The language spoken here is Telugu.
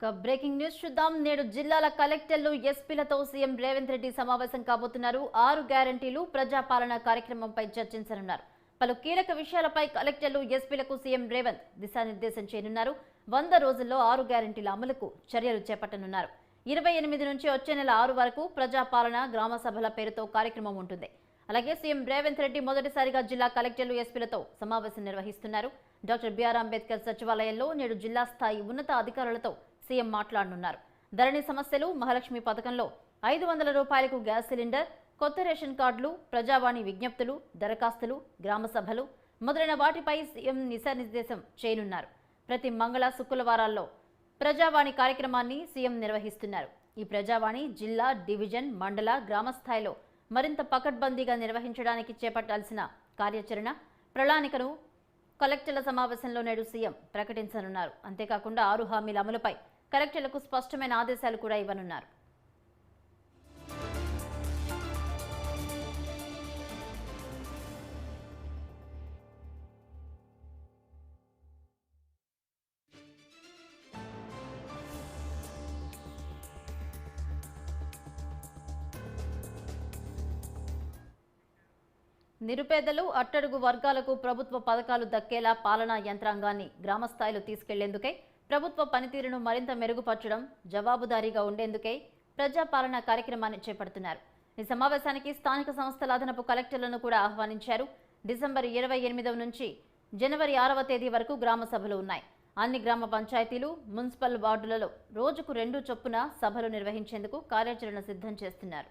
ఇక బ్రేకింగ్ న్యూస్ చూద్దాం. నేడు జిల్లాల కలెక్టర్లు ఎస్పీలతో సీఎం రేవంత్ రెడ్డి సమావేశం కాబోతున్నారు. ఆరు గ్యారంటీలు ప్రజాపాలన కార్యక్రమంపై చర్చించనున్నారు. పలు కీలక విషయాలపై కలెక్టర్లు ఎస్పీలకు సీఎం రేవంత్ దిశానిర్దేశం చేయనున్నారు. వంద రోజుల్లో ఆరు గ్యారంటీల అమలుకు చర్యలు చేపట్టనున్నారు. ఇరవై ఎనిమిది నుంచి వచ్చే నెల ఆరు వరకు ప్రజాపాలన గ్రామ సభల పేరుతో కార్యక్రమం ఉంటుంది. అలాగే సీఎం రేవంత్ రెడ్డి మొదటిసారిగా జిల్లా కలెక్టర్లు ఎస్పీలతో సమావేశం నిర్వహిస్తున్నారు. డాక్టర్ బిఆర్ అంబేద్కర్ సచివాలయంలో నేడు జిల్లా స్థాయి ఉన్నత అధికారులతో సీఎం మాట్లాడనున్నారు. ధరణి సమస్యలు మహాలక్ష్మి పథకంలో ఐదు వందల రూపాయలకు గ్యాస్ సిలిండర్ కొత్త రేషన్ కార్డులు ప్రజావాణి విజ్ఞప్తులు దరఖాస్తులు గ్రామ సభలు మొదలైన వాటిపై సీఎం దిశానిర్దేశం చేయనున్నారు. ప్రతి మంగళ శుక్రవారాల్లో ప్రజావాణి కార్యక్రమాన్ని సీఎం నిర్వహిస్తున్నారు. ఈ ప్రజావాణి జిల్లా డివిజన్ మండల గ్రామ స్థాయిలో మరింత పకడ్బందీగా నిర్వహించడానికి చేపట్టాల్సిన కార్యాచరణ ప్రణాళికను కలెక్టర్ల సమావేశంలో నేడు సీఎం ప్రకటించనున్నారు. అంతేకాకుండా ఆరు హామీల అమలుపై కలెక్టర్లకు స్పష్టమైన ఆదేశాలు కూడా ఇవ్వనున్నారు. నిరుపేదలు అట్టడుగు వర్గాలకు ప్రభుత్వ పథకాలు దక్కేలా పాలనా యంత్రాంగాన్ని గ్రామస్థాయిలో తీసుకెళ్ళేందుకే ప్రభుత్వ పనితీరును మరింత మెరుగుపరచడం జవాబుదారీగా ఉండేందుకే ప్రజాపాలన కార్యక్రమాన్ని చేపడుతున్నారు. ఈ సమావేశానికి స్థానిక సంస్థల అదనపు కలెక్టర్లను కూడా ఆహ్వానించారు. డిసెంబర్ ఇరవై ఎనిమిదవ నుంచి జనవరి ఆరవ తేదీ వరకు గ్రామ సభలు ఉన్నాయి. అన్ని గ్రామ పంచాయతీలు మున్సిపల్ వార్డులలో రోజుకు రెండు చొప్పున సభలు నిర్వహించేందుకు కార్యాచరణ సిద్ధం చేస్తున్నారు.